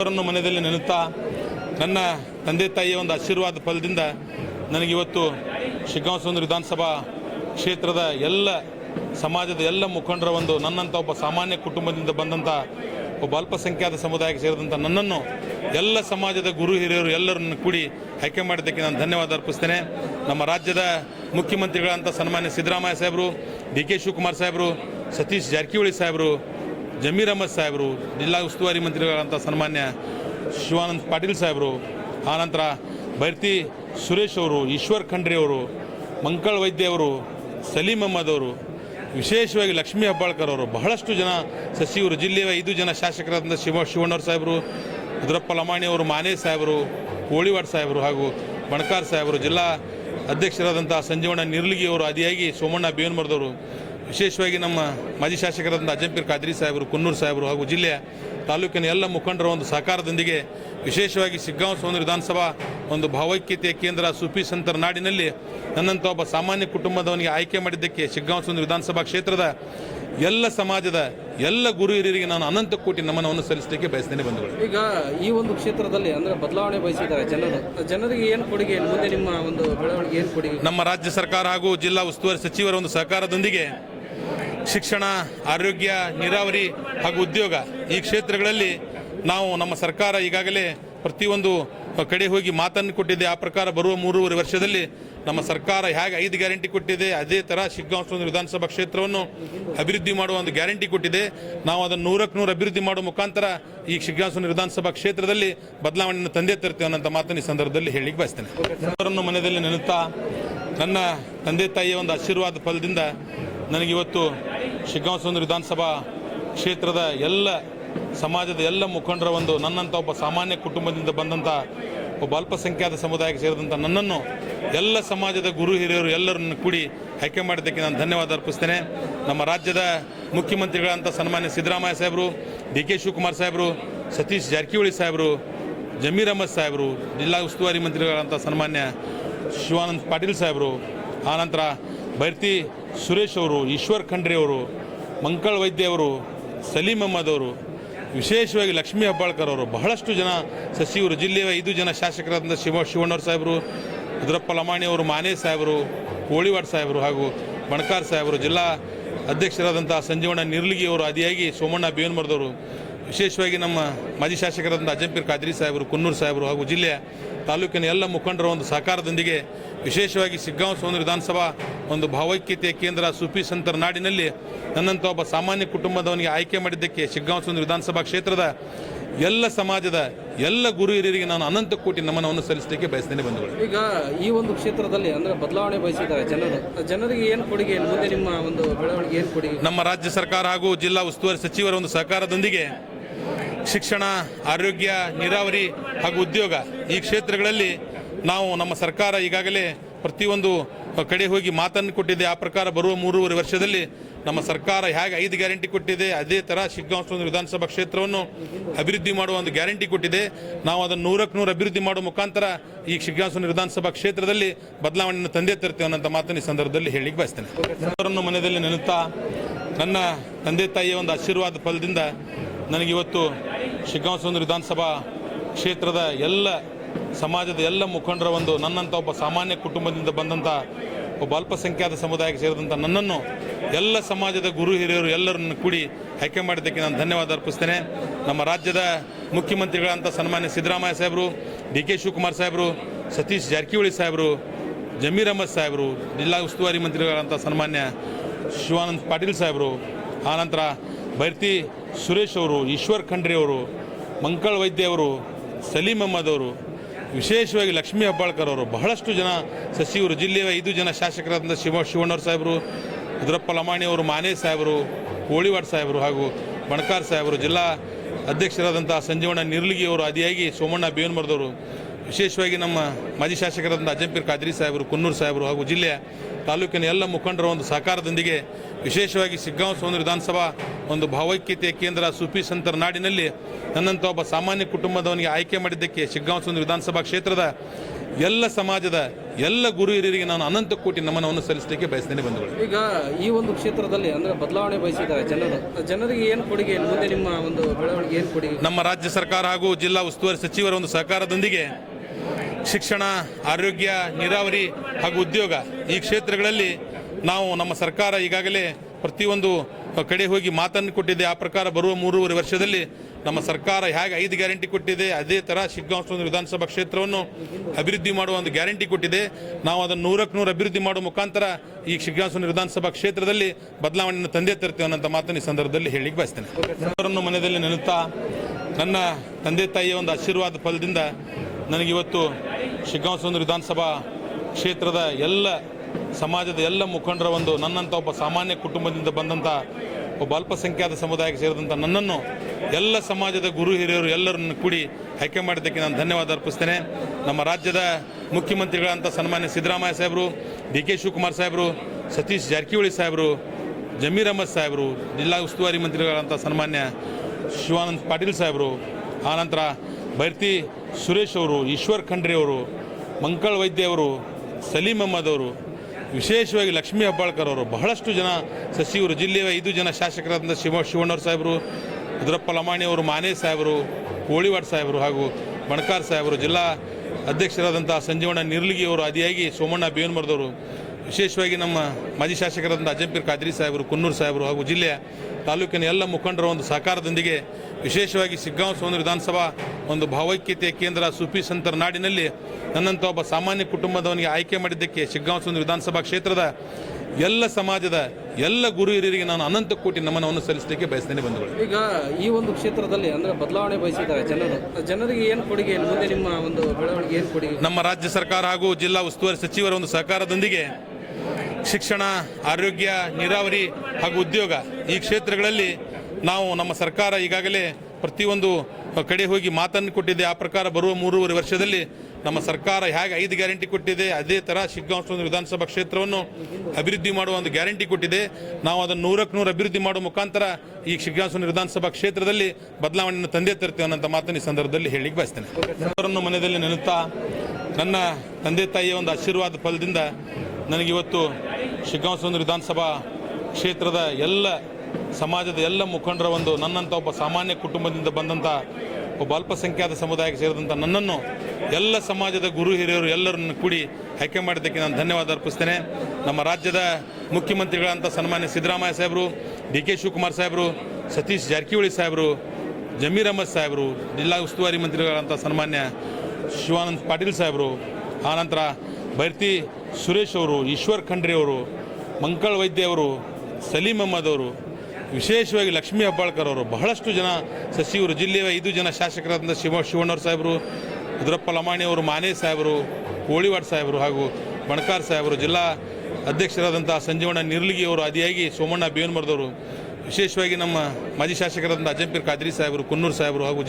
ಅವರನ್ನು ಮನೆಯಲ್ಲಿ ನೆನುತ್ತಾ ನನ್ನ ತಂದೆ ತಾಯಿಯ ಒಂದು ಆಶೀರ್ವಾದ ಫಲದಿಂದ ನನಗಿವತ್ತು ಶಿಗ್ಗಾಂವ ಸುಂದರ ವಿಧಾನಸಭಾ ಕ್ಷೇತ್ರದ ಎಲ್ಲ ಸಮಾಜದ ಎಲ್ಲ ಮುಖಂಡರ ಒಂದು ನನ್ನಂಥ ಒಬ್ಬ ಸಾಮಾನ್ಯ ಕುಟುಂಬದಿಂದ ಬಂದಂಥ ಒಬ್ಬ ಅಲ್ಪಸಂಖ್ಯಾತ ಸಮುದಾಯಕ್ಕೆ ಸೇರಿದಂಥ ನನ್ನನ್ನು ಎಲ್ಲ ಸಮಾಜದ ಗುರು ಹಿರಿಯರು ಎಲ್ಲರನ್ನು ಕೂಡಿ ಆಯ್ಕೆ ಮಾಡಿದ್ದಕ್ಕೆ ನಾನು ಧನ್ಯವಾದ ಅರ್ಪಿಸ್ತೇನೆ. ನಮ್ಮ ರಾಜ್ಯದ ಮುಖ್ಯಮಂತ್ರಿಗಳಂತ ಸನ್ಮಾನ್ಯ ಸಿದ್ದರಾಮಯ್ಯ ಸಾಹೇಬರು, ಡಿ ಕೆ ಶಿವಕುಮಾರ್ ಸಾಹೇಬರು, ಸತೀಶ್ ಜಾರಕಿಹೊಳಿ ಸಾಹೇಬರು ಜಮೀರ್ ಅಹಮದ್ ಸಾಹೇಬರು, ಜಿಲ್ಲಾ ಉಸ್ತುವಾರಿ ಮಂತ್ರಿಗಳಾದಂಥ ಸನ್ಮಾನ್ಯ ಶಿವಾನಂದ್ ಪಾಟೀಲ್ ಸಾಹೇಬರು ಆನಂತರ ಭರ್ತಿ ಸುರೇಶ್ ಅವರು, ಈಶ್ವರ್ ಖಂಡ್ರಿ ಅವರು, ಮಂಕಳ್ ವೈದ್ಯ ಅವರು ಸಲೀಂ ಅಹಮದ್ ಅವರು, ವಿಶೇಷವಾಗಿ ಲಕ್ಷ್ಮೀ ಹೆಬ್ಬಾಳ್ಕರ್ ಅವರು, ಬಹಳಷ್ಟು ಜನ ಸಚಿವರು, ಜಿಲ್ಲೆಯ ಐದು ಜನ ಶಾಸಕರಾದಂಥ ಶಿವ ಶಿವಣ್ಣವ್ರ ಸಾಹೇಬರು ರುದ್ರಪ್ಪ ಲಮಾಣಿ ಅವರು, ಮಾನೆ ಸಾಹೇಬರು, ಕೋಳಿವಾಡ್ ಸಾಹೇಬರು ಹಾಗೂ ಬಣಕಾರ್ ಸಾಹೇಬರು, ಜಿಲ್ಲಾ ಅಧ್ಯಕ್ಷರಾದಂಥ ಸಂಜೀವಣ್ಣ ನಿರ್ಲಿಗಿ ಅವರು, ಅದಿಯಾಗಿ ಸೋಮಣ್ಣ ಬೇವನ್ಮರದವರು ವಿಶೇಷವಾಗಿ ನಮ್ಮ ಮಾಜಿ ಶಾಸಕರಾದಂಥ ಅಜಂಪೀರ್ ಖಾದ್ರಿ ಸಾಹೇಬರು ಕುನ್ನೂರು ಸಾಹೇಬರು ಹಾಗೂ ಜಿಲ್ಲೆಯ ತಾಲೂಕಿನ ಎಲ್ಲ ಮುಖಂಡರ ಒಂದು ಸಹಕಾರದೊಂದಿಗೆ ವಿಶೇಷವಾಗಿ ಸಿಗ್ಗಾಂವ್ ಸೋಂದ್ರ ವಿಧಾನಸಭಾ ಒಂದು ಭಾವೈಕ್ಯತೆಯ ಕೇಂದ್ರ ಸುಫಿ ಸಂತರ ನಾಡಿನಲ್ಲಿ ನನ್ನಂಥ ಒಬ್ಬ ಸಾಮಾನ್ಯ ಕುಟುಂಬದವನಿಗೆ ಆಯ್ಕೆ ಮಾಡಿದ್ದಕ್ಕೆ ಸಿಗ್ಗಾಂವ್ ಸೋಂದ್ರ ವಿಧಾನಸಭಾ ಕ್ಷೇತ್ರದ ಎಲ್ಲ ಸಮಾಜದ ಎಲ್ಲ ಗುರು ಹಿರಿಯರಿಗೆ ನಾನು ಅನಂತ ಕೋಟಿ ನಮನವನ್ನು ಸಲ್ಲಿಸಲಿಕ್ಕೆ ಬಯಸ್ತೇನೆ ಬಂಧುಗಳು. ಈಗ ಈ ಒಂದು ಕ್ಷೇತ್ರದಲ್ಲಿ ಅಂದ್ರೆ ಬದಲಾವಣೆ ಬಯಸಿದ್ದಾರೆ ಜನರು. ಜನರಿಗೆ ಏನು ಕೊಡುಗೆ ಮುಂದೆ ನಿಮ್ಮ ಒಂದು ಬೆಳವಣಿಗೆ ಏನು ಕೊಡುಗೆ? ನಮ್ಮ ರಾಜ್ಯ ಸರ್ಕಾರ ಹಾಗೂ ಜಿಲ್ಲಾ ಉಸ್ತುವಾರಿ ಸಚಿವರ ಒಂದು ಸಹಕಾರದೊಂದಿಗೆ ಶಿಕ್ಷಣ, ಆರೋಗ್ಯ, ನೀರಾವರಿ ಹಾಗೂ ಉದ್ಯೋಗ ಈ ಕ್ಷೇತ್ರಗಳಲ್ಲಿ ನಾವು ನಮ್ಮ ಸರ್ಕಾರ ಈಗಾಗಲೇ ಪ್ರತಿಯೊಂದು ಕಡೆ ಹೋಗಿ ಮಾತನ್ನು ಕೊಟ್ಟಿದೆ. ಆ ಪ್ರಕಾರ ಬರುವ ಮೂರುವರೆ ವರ್ಷದಲ್ಲಿ ನಮ್ಮ ಸರ್ಕಾರ ಹೇಗೆ ಐದು ಗ್ಯಾರಂಟಿ ಕೊಟ್ಟಿದೆ, ಅದೇ ಥರ ಶಿಗ್ಗಾಂವ ವಿಧಾನಸಭಾ ಕ್ಷೇತ್ರವನ್ನು ಅಭಿವೃದ್ಧಿ ಮಾಡುವ ಒಂದು ಗ್ಯಾರಂಟಿ ಕೊಟ್ಟಿದೆ. ನಾವು ಅದನ್ನು ನೂರಕ್ಕೆ ನೂರು ಅಭಿವೃದ್ಧಿ ಮಾಡುವ ಮುಖಾಂತರ ಈ ಶಿಗ್ಗಾಂವ ವಿಧಾನಸಭಾ ಕ್ಷೇತ್ರದಲ್ಲಿ ಬದಲಾವಣೆಯನ್ನು ತಂದೆ ತರ್ತೇವೆ ಅನ್ನೋಂಥ ಮಾತನ್ನು ಈ ಸಂದರ್ಭದಲ್ಲಿ ಹೇಳಿಕ್ಕೆ ಬಯಸ್ತೇನೆ. ಮನೆಯಲ್ಲಿ ನೆನುತ್ತಾ ನನ್ನ ತಂದೆ ತಾಯಿಯ ಒಂದು ಆಶೀರ್ವಾದ ಫಲದಿಂದ ನನಗಿವತ್ತು ಶಿಗ್ಗಾಂವ ಸುಂದರ ವಿಧಾನಸಭಾ ಕ್ಷೇತ್ರದ ಎಲ್ಲ ಸಮಾಜದ ಎಲ್ಲ ಮುಖಂಡರ ಒಂದು ನನ್ನಂಥ ಒಬ್ಬ ಸಾಮಾನ್ಯ ಕುಟುಂಬದಿಂದ ಬಂದಂಥ ಒಬ್ಬ ಅಲ್ಪಸಂಖ್ಯಾತ ಸಮುದಾಯಕ್ಕೆ ಸೇರಿದಂಥ ನನ್ನನ್ನು ಎಲ್ಲ ಸಮಾಜದ ಗುರು ಹಿರಿಯರು ಎಲ್ಲರನ್ನು ಕೂಡಿ ಆಯ್ಕೆ ಮಾಡಿದ್ದಕ್ಕೆ ನಾನು ಧನ್ಯವಾದ ಅರ್ಪಿಸ್ತೇನೆ. ನಮ್ಮ ರಾಜ್ಯದ ಮುಖ್ಯಮಂತ್ರಿಗಳಂಥ ಸನ್ಮಾನ್ಯ ಸಿದ್ದರಾಮಯ್ಯ ಸಾಹೇಬರು, ಡಿ ಕೆ ಶಿವಕುಮಾರ್ ಸಾಹೇಬರು, ಸತೀಶ್ ಜಾರಕಿಹೊಳಿ ಸಾಹೇಬರು ಜಮೀರ್ ಅಹಮದ್ ಸಾಹೇಬರು, ಜಿಲ್ಲಾ ಉಸ್ತುವಾರಿ ಮಂತ್ರಿಗಳಂಥ ಸನ್ಮಾನ್ಯ ಶಿವಾನಂದ್ ಪಾಟೀಲ್ ಸಾಹೇಬರು. ಆನಂತರ ಬೈರ್ತಿ ಸುರೇಶ್ ಅವರು, ಈಶ್ವರ್ ಖಂಡ್ರಿ ಅವರು, ಮಂಕಳ್ ವೈದ್ಯ ಅವರು ಸಲೀಂ ಅಹಮದ್ ಅವರು, ವಿಶೇಷವಾಗಿ ಲಕ್ಷ್ಮೀ ಹೆಬ್ಬಾಳ್ಕರ್ ಅವರು, ಬಹಳಷ್ಟು ಜನ ಸಚಿವರು, ಜಿಲ್ಲೆಯ ಐದು ಜನ ಶಾಸಕರಾದಂಥ ಶಿವ ಶಿವಣ್ಣವ್ರ ಸಾಹೇಬರು ಉದ್ರಪ್ಪ ಲಮಾಣಿ ಅವರು, ಮಾನೆ ಸಾಹೇಬರು, ಕೋಳಿವಾಡ್ ಸಾಹೇಬರು ಹಾಗೂ ಬಣಕಾರ್ ಸಾಹೇಬರು, ಜಿಲ್ಲಾ ಅಧ್ಯಕ್ಷರಾದಂಥ ಸಂಜೀವಣ್ಣ ನಿರ್ಲಿಗಿ ಅವರು ಆದಿಯಾಗಿ ಸೋಮಣ್ಣ ಬೇವನ್ಮರದವರು ವಿಶೇಷವಾಗಿ ನಮ್ಮ ಮಾಜಿ ಶಾಸಕರಾದಂಥ ಅಜಂಪೀರ್ ಖಾದ್ರಿ ಸಾಹೇಬರು ಕುನ್ನೂರು ಸಾಹೇಬರು ಹಾಗೂ ಜಿಲ್ಲೆಯ ತಾಲೂಕಿನ ಎಲ್ಲ ಮುಖಂಡರ ಒಂದು ಸಹಕಾರದೊಂದಿಗೆ ವಿಶೇಷವಾಗಿ ಸಿಗ್ಗಾಂವ್ ಸೋಂದ್ರ ವಿಧಾನಸಭಾ ಒಂದು ಭಾವೈಕ್ಯತೆಯ ಕೇಂದ್ರ ಸುಫಿ ಸಂತರ ನಾಡಿನಲ್ಲಿ ನನ್ನಂಥ ಒಬ್ಬ ಸಾಮಾನ್ಯ ಕುಟುಂಬದವನಿಗೆ ಆಯ್ಕೆ ಮಾಡಿದ್ದಕ್ಕೆ ಸಿಗ್ಗಾಂವ್ ಸೋಂದ್ರ ವಿಧಾನಸಭಾ ಕ್ಷೇತ್ರದ ಎಲ್ಲ ಸಮಾಜದ ಎಲ್ಲ ಗುರು ಹಿರಿಯರಿಗೆ ನಾನು ಅನಂತ ಕೋಟಿ ನಮನವನ್ನು ಸಲ್ಲಿಸಲಿಕ್ಕೆ ಬಯಸ್ತೇನೆ ಬಂಧುಗಳು. ಈಗ ಈ ಒಂದು ಕ್ಷೇತ್ರದಲ್ಲಿ ಅಂದರೆ ಬದಲಾವಣೆ ಬಯಸಿದ್ದಾರೆ ಜನರು. ಜನರಿಗೆ ಏನು ಕೊಡುಗೆ ಮುಂದೆ ನಿಮ್ಮ ಒಂದು ಬೆಳವಣಿಗೆ ಏನು ಕೊಡುಗೆ? ನಮ್ಮ ರಾಜ್ಯ ಸರ್ಕಾರ ಹಾಗೂ ಜಿಲ್ಲಾ ಉಸ್ತುವಾರಿ ಸಚಿವರ ಒಂದು ಸಹಕಾರದೊಂದಿಗೆ ಶಿಕ್ಷಣ, ಆರೋಗ್ಯ, ನೀರಾವರಿ ಹಾಗೂ ಉದ್ಯೋಗ ಈ ಕ್ಷೇತ್ರಗಳಲ್ಲಿ ನಾವು ನಮ್ಮ ಸರ್ಕಾರ ಈಗಾಗಲೇ ಪ್ರತಿಯೊಂದು ಕಡೆ ಹೋಗಿ ಮಾತನ್ನು ಕೊಟ್ಟಿದೆ. ಆ ಪ್ರಕಾರ ಬರುವ ಮೂರುವರೆ ವರ್ಷದಲ್ಲಿ ನಮ್ಮ ಸರ್ಕಾರ ಹೇಗೆ ಐದು ಗ್ಯಾರಂಟಿ ಕೊಟ್ಟಿದೆ, ಅದೇ ಥರ ಶಿಗ್ಗಾಂವ ವಿಧಾನಸಭಾ ಕ್ಷೇತ್ರವನ್ನು ಅಭಿವೃದ್ಧಿ ಮಾಡುವ ಒಂದು ಗ್ಯಾರಂಟಿ ಕೊಟ್ಟಿದೆ. ನಾವು ಅದನ್ನು ನೂರಕ್ಕೆ ನೂರು ಅಭಿವೃದ್ಧಿ ಮಾಡುವ ಮುಖಾಂತರ ಈ ಶಿಗ್ಗಾಂವ ವಿಧಾನಸಭಾ ಕ್ಷೇತ್ರದಲ್ಲಿ ಬದಲಾವಣೆಯನ್ನು ತಂದೆ ತರ್ತೇವೆ ಅನ್ನೋಂಥ ಮಾತನ್ನು ಈ ಸಂದರ್ಭದಲ್ಲಿ ಹೇಳಿಕ್ಕೆ ಬಯಸ್ತೇನೆ. ಅವರನ್ನು ಮನೆಯಲ್ಲಿ ನೆನುತ್ತಾ ನನ್ನ ತಂದೆ ತಾಯಿಯ ಒಂದು ಆಶೀರ್ವಾದ ಫಲದಿಂದ ನನಗಿವತ್ತು ಶಿಗ್ಗಾಂವ ಸುಂದರ ವಿಧಾನಸಭಾ ಕ್ಷೇತ್ರದ ಎಲ್ಲ ಸಮಾಜದ ಎಲ್ಲ ಮುಖಂಡರ ಒಂದು ನನ್ನಂಥ ಒಬ್ಬ ಸಾಮಾನ್ಯ ಕುಟುಂಬದಿಂದ ಬಂದಂಥ ಒಬ್ಬ ಅಲ್ಪಸಂಖ್ಯಾತ ಸಮುದಾಯಕ್ಕೆ ಸೇರಿದಂಥ ನನ್ನನ್ನು ಎಲ್ಲ ಸಮಾಜದ ಗುರು ಹಿರಿಯರು ಎಲ್ಲರನ್ನು ಕೂಡಿ ಆಯ್ಕೆ ಮಾಡಿದ್ದಕ್ಕೆ ನಾನು ಧನ್ಯವಾದ ಅರ್ಪಿಸ್ತೇನೆ. ನಮ್ಮ ರಾಜ್ಯದ ಮುಖ್ಯಮಂತ್ರಿಗಳಂತ ಸನ್ಮಾನ್ಯ ಸಿದ್ದರಾಮಯ್ಯ ಸಾಹೇಬರು, ಡಿ ಕೆ ಶಿವಕುಮಾರ್ ಸಾಹೇಬರು, ಸತೀಶ್ ಜಾರಕಿಹೊಳಿ ಸಾಹೇಬರು, ಜಮೀರ್ ಅಹಮದ್ ಸಾಹೇಬರು, ಜಿಲ್ಲಾ ಉಸ್ತುವಾರಿ ಮಂತ್ರಿಗಳಂತ ಸನ್ಮಾನ್ಯ ಶಿವಾನಂದ್ ಪಾಟೀಲ್ ಸಾಹೇಬರು. ಆನಂತರ ಬೈರ್ತಿ ಸುರೇಶ್ ಅವರು, ಈಶ್ವರ್ ಖಂಡ್ರಿ ಅವರು, ಮಂಕಳ್ ವೈದ್ಯ ಅವರು, ಸಲೀಂ ಅಹಮದ್ ಅವರು, ವಿಶೇಷವಾಗಿ ಲಕ್ಷ್ಮೀ ಹಬ್ಬಾಳ್ಕರ್ ಅವರು, ಬಹಳಷ್ಟು ಜನ ಸಚಿವರು, ಜಿಲ್ಲೆಯ ಐದು ಜನ ಶಾಸಕರಾದಂಥ ಶಿವ ಶಿವಣ್ಣವ್ರ ಸಾಹೇಬರು ಉದ್ರಪ್ಪ ಲಮಾಣಿ ಅವರು, ಮಾನೆ ಸಾಹೇಬರು, ಕೋಳಿವಾಡ್ ಸಾಹೇಬರು ಹಾಗೂ ಬಣಕಾರ್ ಸಾಹೇಬರು, ಜಿಲ್ಲಾ ಅಧ್ಯಕ್ಷರಾದಂಥ ಸಂಜೀವಣ್ಣ ನಿರ್ಲಿಗಿ ಅವರು, ಅದಿಯಾಗಿ ಸೋಮಣ್ಣ ಬೇವನ್ಮರದವರು ವಿಶೇಷವಾಗಿ ನಮ್ಮ ಮಾಜಿ ಶಾಸಕರಾದ ಅಜಂಪೀರ್ ಖಾದ್ರಿ ಸಾಹೇಬರು ಕುನ್ನೂರು ಸಾಹೇಬರು ಹಾಗೂ ಜಿಲ್ಲೆಯ ತಾಲೂಕಿನ ಎಲ್ಲ ಮುಖಂಡರ ಒಂದು ಸಹಕಾರದೊಂದಿಗೆ ವಿಶೇಷವಾಗಿ ಸಿಗ್ಗಾಂವ್ ಸೋಂದ್ರ ವಿಧಾನಸಭಾ ಒಂದು ಭಾವೈಕ್ಯತೆಯ ಕೇಂದ್ರ ಸುಫಿ ಸಂತರ ನಾಡಿನಲ್ಲಿ ನನ್ನಂಥ ಒಬ್ಬ ಸಾಮಾನ್ಯ ಕುಟುಂಬದವನಿಗೆ ಆಯ್ಕೆ ಮಾಡಿದ್ದಕ್ಕೆ ಸಿಗ್ಗಾಂವ್ ಸೋಂದ್ರ ವಿಧಾನಸಭಾ ಕ್ಷೇತ್ರದ ಎಲ್ಲ ಸಮಾಜದ ಎಲ್ಲ ಗುರು ಹಿರಿಯರಿಗೆ ನಾನು ಅನಂತ ಕೋಟಿ ನಮನವನ್ನು ಸಲ್ಲಿಸಲಿಕ್ಕೆ ಬಯಸ್ತೇನೆ ಬಂಧುಗಳು. ಈಗ ಈ ಒಂದು ಕ್ಷೇತ್ರದಲ್ಲಿ ಅಂದ್ರೆ ಬದಲಾವಣೆ ಬಯಸಿದ್ದಾರೆ ಜನರು. ಜನರಿಗೆ ಏನು ಕೊಡುಗೆ ಮುಂದೆ ನಿಮ್ಮ ಒಂದು ಬೆಳವಣಿಗೆ ಏನು ಕೊಡುಗೆ? ನಮ್ಮ ರಾಜ್ಯ ಸರ್ಕಾರ ಹಾಗೂ ಜಿಲ್ಲಾ ಉಸ್ತುವಾರಿ ಸಚಿವರ ಒಂದು ಸಹಕಾರದೊಂದಿಗೆ ಶಿಕ್ಷಣ, ಆರೋಗ್ಯ, ನೀರಾವರಿ ಹಾಗೂ ಉದ್ಯೋಗ ಈ ಕ್ಷೇತ್ರಗಳಲ್ಲಿ ನಾವು ನಮ್ಮ ಸರ್ಕಾರ ಈಗಾಗಲೇ ಪ್ರತಿಯೊಂದು ಕಡೆ ಹೋಗಿ ಮಾತನ್ನು ಕೊಟ್ಟಿದೆ. ಆ ಪ್ರಕಾರ ಬರುವ ಮೂರುವರೆ ವರ್ಷದಲ್ಲಿ ನಮ್ಮ ಸರ್ಕಾರ ಹೇಗೆ ಐದು ಗ್ಯಾರಂಟಿ ಕೊಟ್ಟಿದೆ, ಅದೇ ಥರ ಶಿಗ್ಗಾಂವ ವಿಧಾನಸಭಾ ಕ್ಷೇತ್ರವನ್ನು ಅಭಿವೃದ್ಧಿ ಮಾಡುವ ಒಂದು ಗ್ಯಾರಂಟಿ ಕೊಟ್ಟಿದೆ. ನಾವು ಅದನ್ನು ನೂರಕ್ಕೆ ನೂರು ಅಭಿವೃದ್ಧಿ ಮಾಡುವ ಮುಖಾಂತರ ಈ ಶಿಗ್ಗಾಂವ ವಿಧಾನಸಭಾ ಕ್ಷೇತ್ರದಲ್ಲಿ ಬದಲಾವಣೆಯನ್ನು ತಂದೆ ತರ್ತೇವೆ ಅನ್ನೋಂಥ ಮಾತನ್ನು ಈ ಸಂದರ್ಭದಲ್ಲಿ ಹೇಳಿಕ್ಕೆ ಬಯಸ್ತೇನೆ. ಅವರನ್ನು ಮನೆಯಲ್ಲಿ ನೆನುತ್ತಾ ನನ್ನ ತಂದೆ ತಾಯಿಯ ಒಂದು ಆಶೀರ್ವಾದ ಫಲದಿಂದ ನನಗಿವತ್ತು ಶಿಗ್ಗಾಂವ ವಿಧಾನಸಭಾ ಕ್ಷೇತ್ರದ ಎಲ್ಲ ಸಮಾಜದ ಎಲ್ಲ ಮುಖಂಡರ ಒಂದು ನನ್ನಂಥ ಒಬ್ಬ ಸಾಮಾನ್ಯ ಕುಟುಂಬದಿಂದ ಬಂದಂಥ ಒಬ್ಬ ಅಲ್ಪಸಂಖ್ಯಾತ ಸಮುದಾಯಕ್ಕೆ ಸೇರಿದಂಥ ನನ್ನನ್ನು ಎಲ್ಲ ಸಮಾಜದ ಗುರು ಹಿರಿಯರು ಎಲ್ಲರನ್ನು ಕೂಡಿ ಆಯ್ಕೆ ಮಾಡಿದ್ದಕ್ಕೆ ನಾನು ಧನ್ಯವಾದ ಅರ್ಪಿಸ್ತೇನೆ. ನಮ್ಮ ರಾಜ್ಯದ ಮುಖ್ಯಮಂತ್ರಿಗಳಂಥ ಸನ್ಮಾನ್ಯ ಸಿದ್ದರಾಮಯ್ಯ ಸಾಹೇಬರು, ಡಿ ಕೆ ಶಿವಕುಮಾರ್ ಸಾಹೇಬರು, ಸತೀಶ್ ಜಾರಕಿಹೊಳಿ ಸಾಹೇಬರು, ಜಮೀರ್ ಅಹಮದ್ ಸಾಹೇಬರು, ಜಿಲ್ಲಾ ಉಸ್ತುವಾರಿ ಮಂತ್ರಿಗಳಂಥ ಸನ್ಮಾನ್ಯ ಶಿವಾನಂದ್ ಪಾಟೀಲ್ ಸಾಹೇಬರು. ಆನಂತರ ಬೈರ್ತಿ ಸುರೇಶ್ ಅವರು, ಈಶ್ವರ್ ಖಂಡ್ರಿ ಅವರು, ಮಂಕಳ್ ವೈದ್ಯ ಅವರು, ಸಲೀಂ ಅಹಮದ್ ಅವರು, ವಿಶೇಷವಾಗಿ ಲಕ್ಷ್ಮೀ ಹೆಬ್ಬಾಳ್ಕರ್ ಅವರು, ಬಹಳಷ್ಟು ಜನ ಸಚಿವರು, ಜಿಲ್ಲೆಯ ಐದು ಜನ ಶಾಸಕರಾದಂಥ ಶಿವ ಶಿವಣ್ಣವ್ರ ಸಾಹೇಬರು ಉದ್ರಪ್ಪ ಲಮಾಣಿ ಅವರು, ಮಾನೆ ಸಾಹೇಬರು, ಕೋಳಿವಾಡ್ ಸಾಹೇಬರು ಹಾಗೂ ಬಣಕಾರ್ ಸಾಹೇಬರು, ಜಿಲ್ಲಾ ಅಧ್ಯಕ್ಷರಾದಂಥ ಸಂಜೀವಣ್ಣ ನಿರ್ಲಿಗಿ ಅವರು ಆದಿಯಾಗಿ ಸೋಮಣ್ಣ ಬೇವನ್ಮರದವರು ವಿಶೇಷವಾಗಿ ನಮ್ಮ ಮಾಜಿ ಶಾಸಕರಾದ ಅಜಂಪೀರ್ ಖಾದ್ರಿ ಸಾಹೇಬರು ಕುನ್ನೂರು ಸಾಹೇಬರು ಹಾಗೂ ಜಿಲ್ಲೆಯ ತಾಲೂಕಿನ ಎಲ್ಲ ಮುಖಂಡರ ಒಂದು ಸಹಕಾರದೊಂದಿಗೆ ವಿಶೇಷವಾಗಿ ಸಿಗ್ಗಾಂವ್ ಸೋಂದ್ರ ವಿಧಾನಸಭಾ ಒಂದು ಭಾವೈಕ್ಯತೆಯ ಕೇಂದ್ರ ಸುಫಿ ಸಂತರ ನಾಡಿನಲ್ಲಿ ನನ್ನಂಥ ಒಬ್ಬ ಸಾಮಾನ್ಯ ಕುಟುಂಬದವನಿಗೆ ಆಯ್ಕೆ ಮಾಡಿದ್ದಕ್ಕೆ ಸಿಗ್ಗಾಂವ್ ಸೋಂದ್ರ ವಿಧಾನಸಭಾ ಕ್ಷೇತ್ರದ ಎಲ್ಲ ಸಮಾಜದ ಎಲ್ಲ ಗುರು ಹಿರಿಯರಿಗೆ ನಾನು ಅನಂತ ಕೋಟಿ ನಮನವನ್ನು ಸಲ್ಲಿಸಲಿಕ್ಕೆ ಬಯಸ್ತೇನೆ ಬಂಧುಗಳು. ಈಗ ಈ ಒಂದು ಕ್ಷೇತ್ರದಲ್ಲಿ ಅಂದ್ರೆ ಬದಲಾವಣೆ ಬಯಸಿದ್ದಾರೆ ಜನರು. ಜನರಿಗೆ ಏನು ಕೊಡುಗೆ ಮುಂದೆ ನಿಮ್ಮ ಒಂದು ಬೆಳವಣಿಗೆ ಏನು ಕೊಡುಗೆ? ನಮ್ಮ ರಾಜ್ಯ ಸರ್ಕಾರ ಹಾಗೂ ಜಿಲ್ಲಾ ಉಸ್ತುವಾರಿ ಸಚಿವರ ಒಂದು ಸಹಕಾರದೊಂದಿಗೆ ಶಿಕ್ಷಣ, ಆರೋಗ್ಯ, ನೀರಾವರಿ ಹಾಗೂ ಉದ್ಯೋಗ ಈ ಕ್ಷೇತ್ರಗಳಲ್ಲಿ ನಾವು ನಮ್ಮ ಸರ್ಕಾರ ಈಗಾಗಲೇ ಪ್ರತಿಯೊಂದು ಕಡೆ ಹೋಗಿ ಮಾತನ್ನು ಕೊಟ್ಟಿದೆ. ಆ ಪ್ರಕಾರ ಬರುವ ಮೂರುವರೆ ವರ್ಷದಲ್ಲಿ ನಮ್ಮ ಸರ್ಕಾರ ಹೇಗೆ ಐದು ಗ್ಯಾರಂಟಿ ಕೊಟ್ಟಿದೆ, ಅದೇ ಥರ ಶಿಗ್ಗಾಂಶ ವಿಧಾನಸಭಾ ಕ್ಷೇತ್ರವನ್ನು ಅಭಿವೃದ್ಧಿ ಮಾಡುವ ಒಂದು ಗ್ಯಾರಂಟಿ ಕೊಟ್ಟಿದೆ. ನಾವು ಅದನ್ನು ನೂರಕ್ಕೆ ನೂರು ಅಭಿವೃದ್ಧಿ ಮಾಡುವ ಮುಖಾಂತರ ಈ ಶಿಗ್ಗಾಂಶ ವಿಧಾನಸಭಾ ಕ್ಷೇತ್ರದಲ್ಲಿ ಬದಲಾವಣೆಯನ್ನು ತಂದೆ ತರ್ತೇವೆ ಅನ್ನೋಂಥ ಮಾತನ್ನು ಈ ಸಂದರ್ಭದಲ್ಲಿ ಹೇಳಿಕ್ಕೆ ಬಯಸ್ತೇನೆ. ಮನೆಯಲ್ಲಿ ನೆನುತ್ತಾ ನನ್ನ ತಂದೆ ತಾಯಿಯ ಒಂದು ಆಶೀರ್ವಾದ ಫಲದಿಂದ ನನಗಿವತ್ತು ಶಿಗ್ಗಾಂವ ವಿಧಾನಸಭಾ ಕ್ಷೇತ್ರದ ಎಲ್ಲ ಸಮಾಜದ ಎಲ್ಲ ಮುಖಂಡರ ಒಂದು ನನ್ನಂಥ ಒಬ್ಬ ಸಾಮಾನ್ಯ ಕುಟುಂಬದಿಂದ ಬಂದಂಥ ಒಬ್ಬ ಅಲ್ಪಸಂಖ್ಯಾತ ಸಮುದಾಯಕ್ಕೆ ಸೇರಿದಂಥ ನನ್ನನ್ನು ಎಲ್ಲ ಸಮಾಜದ ಗುರು ಹಿರಿಯರು ಎಲ್ಲರನ್ನು ಕೂಡಿ ಆಯ್ಕೆ ಮಾಡಿದ್ದಕ್ಕೆ ನಾನು ಧನ್ಯವಾದ ಅರ್ಪಿಸ್ತೇನೆ. ನಮ್ಮ ರಾಜ್ಯದ ಮುಖ್ಯಮಂತ್ರಿಗಳಂಥ ಸನ್ಮಾನ್ಯ ಸಿದ್ದರಾಮಯ್ಯ ಸಾಹೇಬರು, ಡಿ ಕೆ ಶಿವಕುಮಾರ್ ಸಾಹೇಬರು, ಸತೀಶ್ ಜಾರಕಿಹೊಳಿ ಸಾಹೇಬರು, ಜಮೀರ್ ಅಹಮದ್ ಸಾಹೇಬರು, ಜಿಲ್ಲಾ ಉಸ್ತುವಾರಿ ಮಂತ್ರಿಗಳಂಥ ಸನ್ಮಾನ್ಯ ಶಿವಾನಂದ್ ಪಾಟೀಲ್ ಸಾಹೇಬರು. ಆನಂತರ ಬೈರ್ತಿ ಸುರೇಶ್ ಅವರು, ಈಶ್ವರ್ ಖಂಡ್ರಿ ಅವರು, ಮಂಕಳ್ ವೈದ್ಯ ಅವರು, ಸಲೀಂ ಅಹಮದ್ ಅವರು, ವಿಶೇಷವಾಗಿ ಲಕ್ಷ್ಮೀ ಹೆಬ್ಬಾಳ್ಕರ್ ಅವರು, ಬಹಳಷ್ಟು ಜನ ಸಚಿವರು, ಜಿಲ್ಲೆಯ ಐದು ಜನ ಶಾಸಕರಾದಂಥ ಶಿವ ಶಿವಣ್ಣವ್ರ ಸಾಹೇಬರು ರುದ್ರಪ್ಪ ಲಮಾಣಿ ಅವರು, ಮಾನೆ ಸಾಹೇಬರು, ಕೋಳಿವಾಡ್ ಸಾಹೇಬರು ಹಾಗೂ ಬಣಕಾರ್ ಸಾಹೇಬರು, ಜಿಲ್ಲಾ ಅಧ್ಯಕ್ಷರಾದಂಥ ಸಂಜೀವಣ್ಣ ನಿರ್ಲಿಗಿ ಅವರು ಆದಿಯಾಗಿ ಸೋಮಣ್ಣ ಬೇವನ್ಮರದವರು, ವಿಶೇಷವಾಗಿ ನಮ್ಮ ಮಾಜಿ ಶಾಸಕರಾದಂಥ ಅಜಂಪೀರ್ ಖಾದ್ರಿ ಸಾಹೇಬರು, ಕುನ್ನೂರು ಸಾಹೇಬರು ಹಾಗೂ ಜಿಲ್ಲೆ